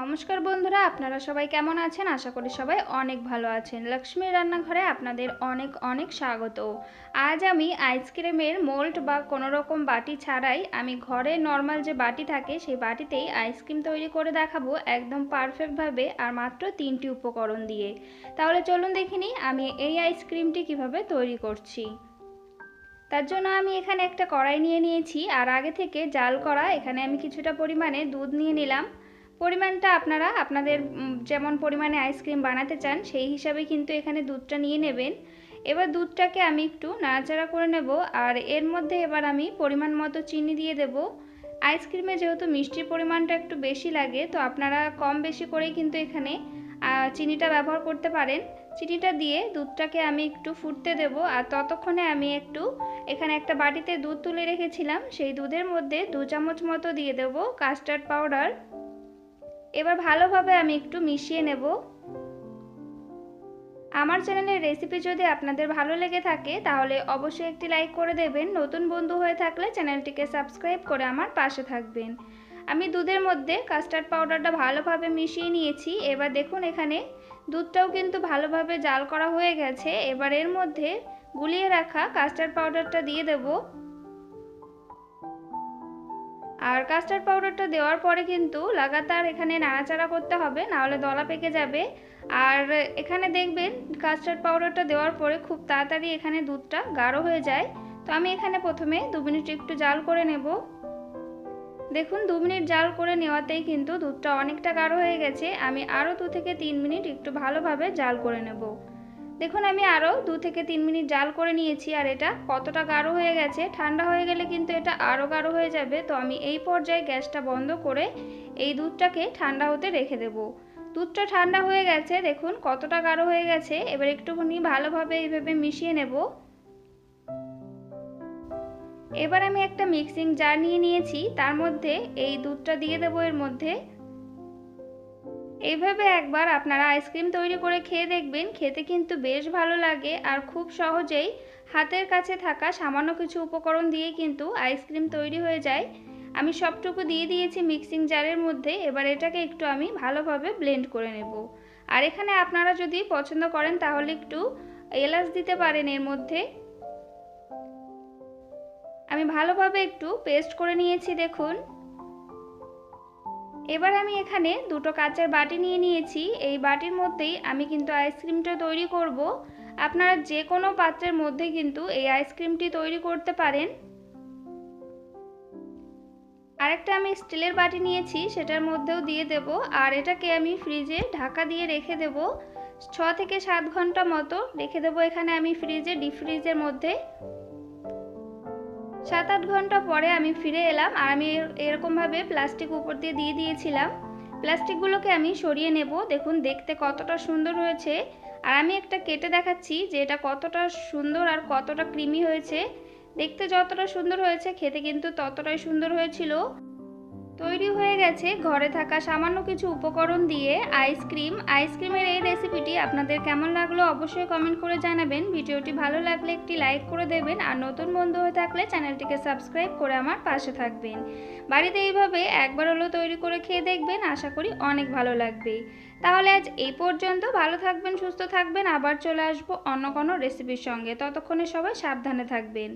নমস্কার বন্ধুরা, আপনারা সবাই কেমন আছেন? আশা করি সবাই অনেক ভালো আছেন। লক্ষ্মীর রান্নাঘরে আপনাদের অনেক অনেক স্বাগত। আজ আমি আইসক্রিমের মোল্ড বা কোনো রকম বাটি ছাড়াই আমি ঘরে নর্মাল যে বাটি থাকে, সেই বাটিতেই আইসক্রিম তৈরি করে দেখাবো একদম পারফেক্টভাবে আর মাত্র তিনটি উপকরণ দিয়ে। তাহলে চলুন দেখিনি আমি এই আইসক্রিমটি কীভাবে তৈরি করছি। তার জন্য আমি এখানে একটা কড়াই নিয়ে নিয়েছি, আর আগে থেকে জাল করা, এখানে আমি কিছুটা পরিমাণে দুধ নিয়ে নিলাম। পরিমাণটা আপনারা আপনাদের যেমন পরিমাণে আইসক্রিম বানাতে চান, সেই হিসাবে কিন্তু এখানে দুধটা নিয়ে নেবেন। এবার দুধটাকে আমি একটু নাড়াচাড়া করে নেব, আর এর মধ্যে এবার আমি পরিমাণ মতো চিনি দিয়ে দেব। আইসক্রিমে যেহেতু মিষ্টির পরিমাণটা একটু বেশি লাগে, তো আপনারা কম বেশি করেই কিন্তু এখানে চিনিটা ব্যবহার করতে পারেন। চিনিটা দিয়ে দুধটাকে আমি একটু ফুটতে দেব, আর ততক্ষণে আমি একটু, এখানে একটা বাটিতে দুধ তুলে রেখেছিলাম, সেই দুধের মধ্যে দু চামচ মতো দিয়ে দেব কাস্টার্ড পাউডার এবার ভালোভাবে আমি একটু মিশিয়ে নেব। আমার চ্যানেলের রেসিপি যদি আপনাদের ভালো লেগে থাকে, তাহলে অবশ্যই একটি লাইক করে দেবেন। নতুন বন্ধু হয়ে থাকলে চ্যানেলটিকে সাবস্ক্রাইব করে আমার পাশে থাকবেন। আমি দুধের মধ্যে কাস্টার্ড পাউডারটা ভালোভাবে মিশিয়ে নিয়েছি। এবার দেখুন এখানে দুধটাও কিন্তু ভালোভাবে জাল করা হয়ে গেছে। এবার এর মধ্যে গুলিয়ে রাখা কাস্টার্ড পাউডারটা দিয়ে দেবো। আর কাস্টার্ড পাউডারটা দেওয়ার পরে কিন্তু লাগাতার এখানে নাড়াচাড়া করতে হবে, নাহলে দলা পেকে যাবে। আর এখানে দেখবেন কাস্টার্ড পাউডারটা দেওয়ার পরে খুব তাড়াতাড়ি এখানে দুধটা গাঢ় হয়ে যায়। তো আমি এখানে প্রথমে দু মিনিট একটু জাল করে নেব। দেখুন, দু মিনিট জাল করে নেওয়াতেই কিন্তু দুধটা অনেকটা গাঢ় হয়ে গেছে। আমি আরও দু থেকে তিন মিনিট একটু ভালোভাবে জাল করে নেব। দেখুন, আমি আরও দু থেকে তিন মিনিট জাল করে নিয়েছি আর এটা কতটা গাঢ় হয়ে গেছে। ঠান্ডা হয়ে গেলে কিন্তু এটা আরও গাঢ় হয়ে যাবে। তো আমি এই পর্যায়ে গ্যাসটা বন্ধ করে এই দুধটাকে ঠান্ডা হতে রেখে দেব। দুধটা ঠান্ডা হয়ে গেছে, দেখুন কতটা গাঢ় হয়ে গেছে। এবার একটুখানি ভালোভাবে এইভাবে মিশিয়ে নেব। এবার আমি একটা মিক্সিং জার নিয়ে নিয়েছি। তার মধ্যে এই দুধটা দিয়ে দেবো এর মধ্যে। এইভাবে একবার আপনারা আইসক্রিম তৈরি করে খেয়ে দেখবেন, খেতে কিন্তু বেশ ভালো লাগে আর খুব সহজেই হাতের কাছে থাকা সামান্য কিছু উপকরণ দিয়ে কিন্তু আইসক্রিম তৈরি হয়ে যায়। আমি সবটুকু দিয়ে দিয়েছি মিক্সিং জারের মধ্যে, এবার এটাকে একটু আমি ভালোভাবে ব্লেন্ড করে নেব। আর এখানে আপনারা যদি পছন্দ করেন তাহলে একটু এলাচ দিতে পারেন এর মধ্যে। আমি ভালোভাবে একটু পেস্ট করে নিয়েছি দেখুন। এবার আমি এখানে দুটো কাঁচের বাটি নিয়ে নিয়েছি। এই বাটির মধ্যেই আমি কিন্তু আইসক্রিমটা তৈরি করব। আপনারা যে কোনো পাত্রের মধ্যে কিন্তু এই আইসক্রিমটি তৈরি করতে পারেন। আরেকটা আমি স্টিলের বাটি নিয়েছি, সেটার মধ্যেও দিয়ে দেব। আর এটাকে আমি ফ্রিজে ঢাকা দিয়ে রেখে দেব। ছ থেকে সাত ঘণ্টা মতো রেখে দেবো এখানে আমি ফ্রিজে, ডিপ ফ্রিজের মধ্যে। সাত আট ঘণ্টা পরে আমি ফিরে এলাম আর আমি এরকমভাবে প্লাস্টিক উপর দিয়ে দিয়ে দিয়েছিলাম। প্লাস্টিকগুলোকে আমি সরিয়ে নেব। দেখুন, দেখতে কতটা সুন্দর হয়েছে। আর আমি একটা কেটে দেখাচ্ছি যে এটা কতটা সুন্দর আর কতটা ক্রিমি হয়েছে। দেখতে যতটা সুন্দর হয়েছে, খেতে কিন্তু ততটাই সুন্দর হয়েছিল। তৈরি হয়ে গেছে ঘরে থাকা সামান্য কিছু উপকরণ দিয়ে আইসক্রিম আইসক্রিমের এই রেসিপিটি আপনাদের কেমন লাগল অবশ্যই কমেন্ট করে জানাবেন। ভিডিওটি ভালো লাগলে একটি লাইক করে দেবেন আর নতুন বন্ধু হয়ে থাকলে চ্যানেলটিকে সাবস্ক্রাইব করে আমার পাশে থাকবেন। বাড়িতে এইভাবে একবার হলো তৈরি করে খেয়ে দেখবেন, আশা করি অনেক ভালো লাগবে। তাহলে আজ এই পর্যন্ত। ভালো থাকবেন, সুস্থ থাকবেন। আবার চলে আসব অন্য কোনো রেসিপির সঙ্গে। ততক্ষণে সবাই সাবধানে থাকবেন।